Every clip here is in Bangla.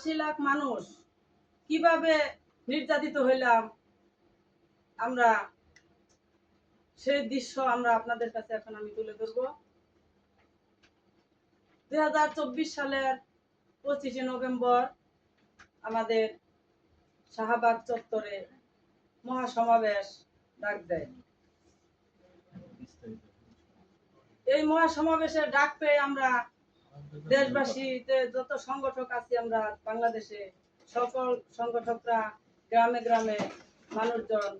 আশি লাখ মানুষ কীভাবে নির্যাতিত হইলাম আমরা, সেই দৃশ্য আমরা আপনাদের কাছে এখন আমি তুলে ধরবো। দুই সালের পঁচিশে নভেম্বর আমাদের শাহবাগ চত্বরে মহাসমাবেশ ডাক দেয়। এই মহাসমাবেশের ডাক পেয়ে আমরা দেশবাসীতে যত সংগঠক আছি আমরা, বাংলাদেশে সকল সংগঠকরা গ্রামে গ্রামে মানুষজন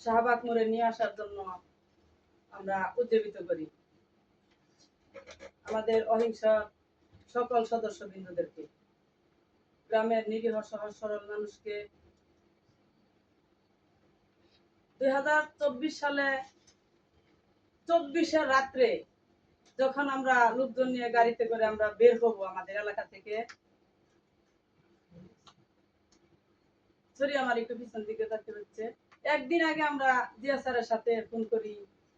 শাহবাগ মোড়ে নিয়ে আসার জন্য আমরা উজ্জীবিত করি। আমাদের অহিংসা সকল সদস্য বিন্দুদেরকে গ্রামের নিরীহ সহজ সরল মানুষকে, দুই হাজার চব্বিশ সালে চব্বিশের রাত্রে যখন আমরা লোকজন নিয়ে গাড়িতে করে আমরা বের হব আমাদের এলাকা থেকে। আমার একটু পিছন দিকে দেখতে হচ্ছে। একদিন আগে আমরা জিয়া স্যারের সাথে ফোন করি।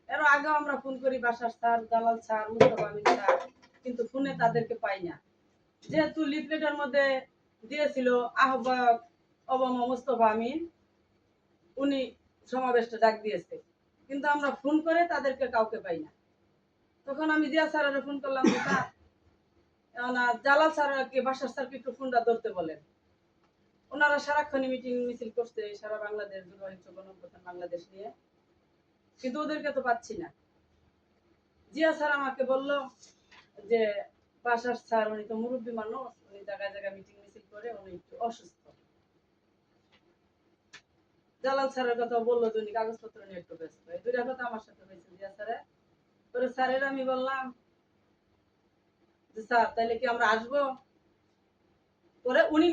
এর আগেও আমরা ফোন করি, বাসার স্যার, দালাল স্যার স্যার, কিন্তু ফোনে তাদেরকে পাই না। যেহেতু লিফলেটের মধ্যে দিয়েছিল আহ্বায়ক অবামা মুস্তফা আমিন, উনি সমাবেশটা ডাক দিয়েছে। কিন্তু আমরা ফোন করে তাদেরকে কাউকে পাই না। তখন আমি জিয়া স্যারের ফোন করলাম স্যার জালাল স্যারকে বাসার স্যারকে একটু ফোনটা ধরতে বলেন। ওনারা সারাক্ষণই মিটিং মিছিল করছে, সারা বাংলাদেশ দুর্ভাগ্য গণপ্রধান বাংলাদেশ নিয়ে। কিন্তু ওদেরকে তো পাচ্ছি না। জিয়া স্যার আমাকে বলল যে, বাসার স্যার, উনি তো মুরব্বী মানুষ, উনি জায়গায় জায়গায় মিটিং মিছিল করে উনি একটু অসুস্থ। জালাল স্যারের কথা বলল যে উনি কাগজপত্র নিয়ে একটু ব্যস্ত। এই দুইটা কথা আমার সাথে হয়েছে জিয়া স্যারের। স্যারের আমি বললাম যে, স্যার, তাইলে কি আমরা আসব? পরে উনি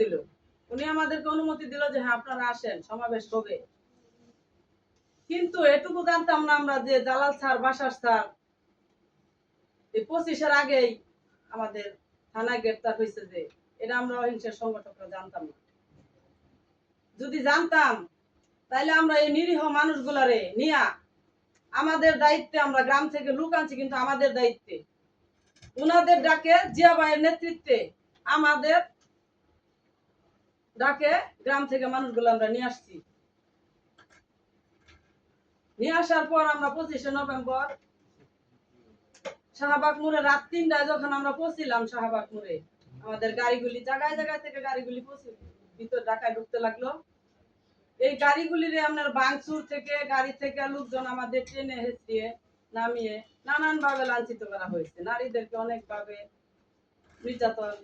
দিল। উনি আমাদেরকে অনুমতি দিল যে হ্যাঁ আপনারা আসেন, সমাবেশ হবে। কিন্তু এটুকু জানতাম না আমরা যে জালাল স্যার, বাসার স্যার এই পঁচিশের আগেই আমাদের থানায় গ্রেপ্তার হয়েছে যে, এটা আমরা অহিংসার সংগঠকরা জানতাম না। যদি জানতাম, তাইলে আমরা এই নিরীহ মানুষগুলারে নিয়া আমাদের দায়িত্বে আমরা গ্রাম থেকে লোক আনছি, কিন্তু আমাদের দায়িত্বে। উনাদের ডাকে জিয়া ভাইয়ের নেতৃত্বে আমাদের ডাকে গ্রাম থেকে মানুষগুলো আমরা নিয়ে আসছি। নিয়ে আসার পর আমরা পঁচিশে নভেম্বর শাহবাগ মোড়ে রাত তিনটায় যখন আমরা পৌঁছিলাম শাহবাগ মোড়ে, আমাদের গাড়িগুলি জায়গায় জায়গায় থেকে গাড়িগুলি পৌঁছে ভিতর ঢাকায় ঢুকতে লাগল। এই গাড়িগুলিরে আপনার বাংচুর থেকে, গাড়ি থেকে লোকজন আমাদের ট্রেনে হেসিয়ে নামিয়ে নানান ভাবে লাঞ্ছিত করা হয়েছে। নারীদেরকে অনেক ভাবে নির্যাতন,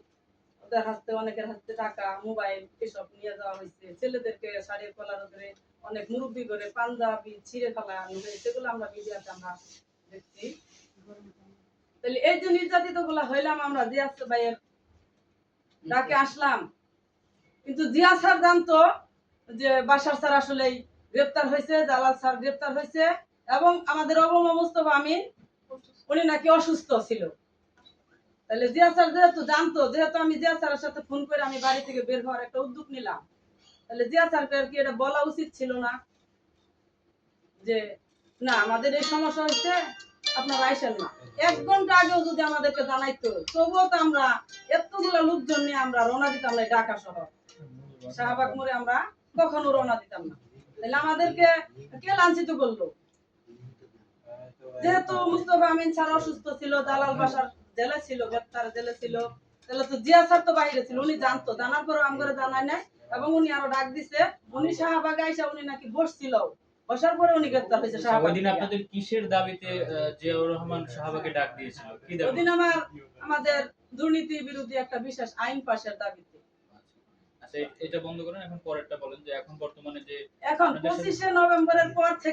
ওদের হাতে, অনেকের হাতে টাকা, মোবাইল এসব নিয়ে যাওয়া হয়েছে। ছেলেদেরকে শাড়ির কলার ধরে অনেক মুরব্বী করে পাঞ্জাবি, ছিঁড়ে ফেলা হয়েছে। সেগুলো আমরা মিডিয়াতে আমরা দেখছি। তাহলে এই যে নির্যাতিতগুলা হইলাম আমরা, জিয়াস ভাইয়ের ডাকে আসলাম। কিন্তু জিয়া স্যার জানতো যে বাসার স্যার আসলেই গ্রেপ্তার হয়েছে জালাল স্যার গ্রেপ্তার হয়েছে এবং আমাদের অবমা মুস্তফা আমিন, উনি নাকি অসুস্থ ছিল। তাহলে জিয়া স্যার যেহেতু জানতো, যেহেতু আমি জিয়া স্যারের সাথে ফোন করে আমি বাড়ি থেকে বের হওয়ার একটা উদ্যোগ নিলাম, তাহলে জিয়া স্যারকে আর কি এটা বলা উচিত ছিল না যে, না, আমাদের এই সমস্যা হচ্ছে, আপনারা আইসেন না। এক ঘণ্টা আগেও যদি আমাদেরকে জানাইতো, তবুও তো আমরা এতগুলো লোকজন নিয়ে আমরা রওনা দিতাম না ঢাকা শহর। শাহবাগ মোড়ে আমরা কখনো রওনা দিতাম না। তাহলে আমাদেরকে কে লাঞ্ছিত করল? যেহেতু মুস্তফা আমিন স্যার অসুস্থ ছিল দালাল বাসার জেলে ছিল গ্রেপ্তার জেলে ছিল তাহলে তো জিয়া স্যার তো বাইরে ছিল উনি জানতো। জানার পরে আমগরে জানায় নাই এবং উনি আরও ডাক দিছে উনি শাহবাগে আইসা উনি নাকি বসছিল। বসার পরে উনি গ্রেপ্তার হয়েছে শাহবাগ ওই আপনাদের কিসের দাবিতে জিয়াউর রহমান শাহবাগে ডাক দিয়েছিল? কি দাবি? ওদিন আমার আমাদের দুর্নীতি বিরোধী একটা বিশেষ আইন পাশের দাবিতে। আচ্ছা এটা বন্ধ করেন এখন পরেরটা বলেন যে এখন বর্তমানে যে এখন পঁচিশে নভেম্বরের পর থেকে